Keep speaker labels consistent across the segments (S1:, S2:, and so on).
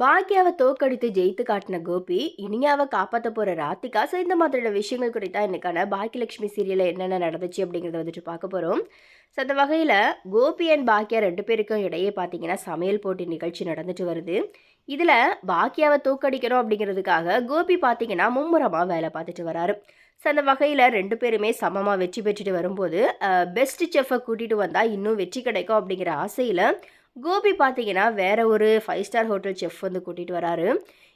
S1: பாக்யாவை தோக்கடித்து ஜெயித்து காட்டின கோபி இனியாவை காப்பாற்ற போற ராத்திகா ஸோ இந்த மாதிரியான விஷயங்கள் குறித்தா இன்னைக்கான பாக்கியலட்சுமி சீரியலில் என்னென்ன நடந்துச்சு அப்படிங்கிறத வந்துட்டு பார்க்க போகிறோம் ஸோ அந்த வகையில் கோபி அண்ட் பாக்கியா ரெண்டு பேருக்கும் இடையே பார்த்தீங்கன்னா சமையல் போட்டி நிகழ்ச்சி நடந்துட்டு வருது. இதில் பாக்கியாவை தோக்கடிக்கணும் அப்படிங்கிறதுக்காக கோபி பார்த்தீங்கன்னா மும்முரமாக வேலை பார்த்துட்டு வராரு. ஸோ அந்த வகையில் ரெண்டு பேருமே சமமாக வெற்றி பெற்றுட்டு வரும்போது பெஸ்ட் செஃப்பை கூட்டிகிட்டு வந்தால் இன்னும் வெற்றி கிடைக்கும் அப்படிங்கிற ஆசையில் கோபி பார்த்தீங்கன்னா வேற ஒரு ஃபைவ் ஸ்டார் ஹோட்டல் செஃப் வந்து கூட்டிகிட்டு வராரு.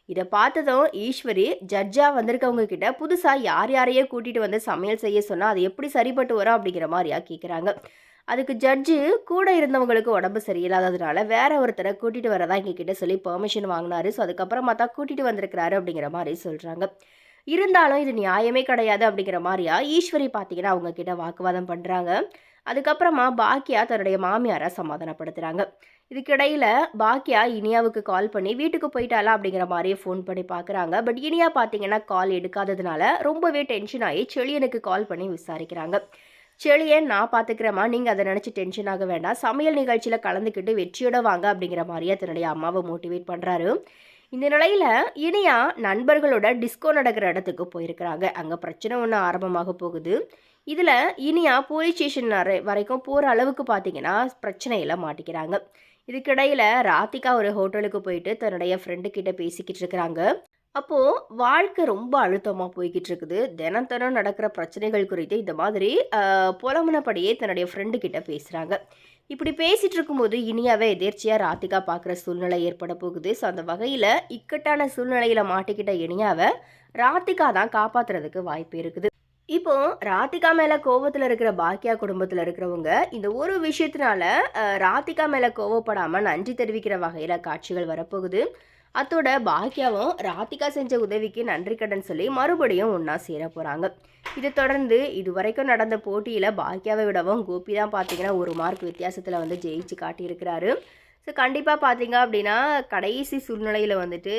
S1: இதை பார்த்ததும் ஈஸ்வரி ஜட்ஜாக வந்திருக்கவங்க கிட்ட புதுசாக யார் யாரையே கூட்டிகிட்டு வந்து சமையல் செய்ய சொன்னால் அது எப்படி சரிப்பட்டு வரும் அப்படிங்கிற மாதிரியா கேட்குறாங்க அதுக்கு ஜட்ஜு கூட இருந்தவங்களுக்கு உடம்பு சரியில்லாததுனால வேற ஒருத்தரை கூட்டிகிட்டு வரதா எங்ககிட்ட சொல்லி பெர்மிஷன் வாங்கினாரு. ஸோ அதுக்கப்புறமா தான் கூட்டிகிட்டு வந்திருக்கிறாரு அப்படிங்கிற மாதிரி சொல்கிறாங்க இருந்தாலும் இது நியாயமே கிடையாது அப்படிங்கிற மாதிரியா ஈஸ்வரி பார்த்தீங்கன்னா அவங்க கிட்ட வாக்குவாதம் பண்ணுறாங்க அதுக்கப்புறமா பாக்கியா தன்னுடைய மாமியாரை சமாதானப்படுத்துகிறாங்க இதுக்கிடையில் பாக்கியா இனியாவுக்கு கால் பண்ணி வீட்டுக்கு போயிட்டாலா அப்படிங்கிற மாதிரியே ஃபோன் பண்ணி பார்க்குறாங்க பட் இனியா பார்த்தீங்கன்னா கால் எடுக்காததுனால ரொம்பவே டென்ஷன் ஆகி செழியனுக்கு கால் பண்ணி விசாரிக்கிறாங்க. செழியன் நான் பார்த்துக்கிறேம்மா நீங்கள் அதை நினச்சி டென்ஷன் ஆக வேண்டாம். சமையல் நிகழ்ச்சியில் கலந்துக்கிட்டு வெற்றியோட வாங்க அப்படிங்கிற மாதிரியே தன்னுடைய அம்மாவை மோட்டிவேட் பண்ணுறாரு இந்த நிலையில் இனியா நண்பர்களோட டிஸ்கோ நடக்கிற இடத்துக்கு போயிருக்கிறாங்க. அங்கே பிரச்சனை ஒன்று ஆரம்பமாக போகுது. இதில் இனியா போலீஸ் ஸ்டேஷன் வரைக்கும் போகிற அளவுக்கு பார்த்தீங்கன்னா பிரச்சனையில் மாட்டிக்கிறாங்க. இதுக்கிடையில் ராதிகா ஒரு ஹோட்டலுக்கு போயிட்டு தன்னுடைய ஃப்ரெண்டு கிட்ட பேசிக்கிட்டு இருக்கிறாங்க. அப்போது வாழ்க்கை ரொம்ப அழுத்தமாக போய்கிட்டு இருக்குது. தினம் தினம் நடக்கிற பிரச்சனைகள் குறித்து இந்த மாதிரி புலமனப்படியே தன்னுடைய ஃப்ரெண்டு கிட்ட பேசுகிறாங்க இப்படி பேசிகிட்டு இருக்கும்போது இனியாவே எதேர்ச்சியாக ராதிகா பார்க்குற சூழ்நிலை ஏற்பட போகுது. ஸோ அந்த வகையில் இக்கட்டான சூழ்நிலையில் மாட்டிக்கிட்ட இனியாவை ராதிகா தான் காப்பாற்றுறதுக்கு வாய்ப்பு இருக்குது. இப்போ ராதிகா மேல கோவத்துல இருக்கிற பாக்கியா குடும்பத்துல இருக்கிறவங்க இந்த ஒரு விஷயத்தினால ராதிகா மேல கோவப்படாம நன்றி தெரிவிக்கிற வகையில காட்சிகள் வரப்போகுது. அத்தோட பாக்கியாவும் ராதிகா செஞ்ச உதவிக்கு நன்றி கடன் சொல்லி மறுபடியும் ஒன்றா சேர போகிறாங்க இதை தொடர்ந்து இது வரைக்கும் நடந்த போட்டியில் பாக்கியாவை விடவும் கோபி தான் பார்த்தீங்கன்னா ஒரு மார்க் வித்தியாசத்தில் வந்து ஜெயிச்சு காட்டியிருக்கிறாரு. ஸோ கண்டிப்பாக பார்த்தீங்க அப்படின்னா கடைசி சூழ்நிலையில் வந்துட்டு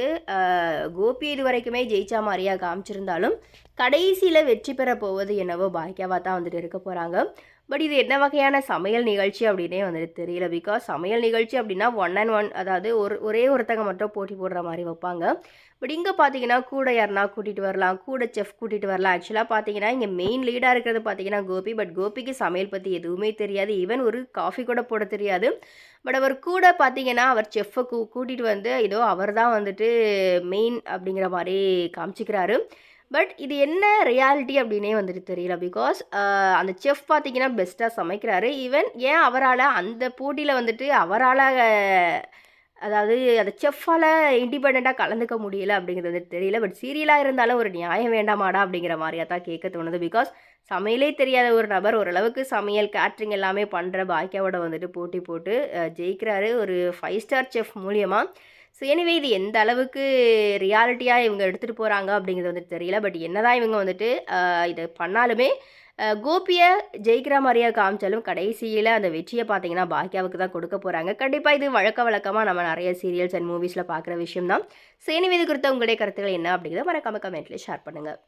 S1: கோபி இது வரைக்குமே ஜெயிச்சா மாதிரியாக காமிச்சிருந்தாலும் கடைசியில் வெற்றி பெற போவது என்னவோ பாக்கியாவாக தான் வந்துட்டு இருக்க போகிறாங்க பட் இது என்ன வகையான சமையல் நிகழ்ச்சி அப்படின்னே வந்துட்டு தெரியல. பிகாஸ் சமையல் நிகழ்ச்சி அப்படின்னா ஒன் அண்ட் ஒன் அதாவது ஒரு ஒரே ஒருத்தங்க மட்டும் போட்டி போடுற மாதிரி வைப்பாங்க. பட் இங்கே பார்த்தீங்கன்னா கூட யாருனா கூட்டிகிட்டு வரலாம் கூட செஃப் கூட்டிகிட்டு வரலாம். ஆக்சுவலாக பார்த்தீங்கன்னா இங்கே மெயின் லீடாக இருக்கிறது பார்த்தீங்கன்னா கோபி. பட் கோபிக்கு சமையல் பற்றி எதுவுமே தெரியாது. ஈவன் ஒரு காஃபி கூட போட தெரியாது. பட் அவர் கூட பார்த்தீங்கன்னா அவர் செஃப்பை கூ கூட்டிகிட்டு வந்து ஏதோ அவர் தான் வந்துட்டு மெயின் அப்படிங்கிற மாதிரி காமிச்சிக்கிறாரு. பட் இது என்ன ரியாலிட்டி அப்படின்னே வந்துட்டு தெரியல. பிகாஸ் uh, அந்த செஃப் பார்த்தீங்கன்னா பெஸ்ட்டாக சமைக்கிறாரு. ஈவன் ஏன் அவரால் அந்த போட்டியில் வந்துட்டு அவரால் அதாவது அந்த செஃப்பால் இண்டிபெண்ட்டாக கலந்துக்க முடியல அப்படிங்கிறது வந்துட்டு தெரியல. பட் சீரியலாக இருந்தாலும் ஒரு நியாயம் வேண்டாமாடா அப்படிங்கிற மாதிரியாக தான் கேட்க தோணுது. பிகாஸ் சமையலே தெரியாத ஒரு நபர் ஓரளவுக்கு சமையல் கேட்ரிங் எல்லாமே பண்ணுற பாக்கியாவோட வந்துட்டு போட்டி போட்டு ஜெயிக்கிறாரு. ஒரு ஃபைவ் ஸ்டார் செஃப் மூலியமாக ஸோ எனவே இது எந்த அளவுக்கு ரியாலிட்டியாக இவங்க எடுத்துகிட்டு போகிறாங்க அப்படிங்கிறது வந்துட்டு தெரியல. பட் என்னதான் இவங்க வந்துட்டு இதை பண்ணாலுமே கோபியை ஜெயிக்கிற மாதிரியா காமிச்சாலும் கடைசியில் அந்த வெற்றியை பார்த்தீங்கன்னா பாக்கியாவுக்கு தான் கொடுக்க போகிறாங்க கண்டிப்பாக இது வழக்க வழக்கமாக நம்ம நிறைய சீரியல்ஸ் அண்ட் மூவிஸில் பார்க்குற விஷயம் தான் சேனிவேது குறித்த உங்களுடைய கருத்துக்கள் என்ன அப்படிங்கிறத மறக்காம கமெண்ட்லேயே ஷேர் பண்ணுங்கள்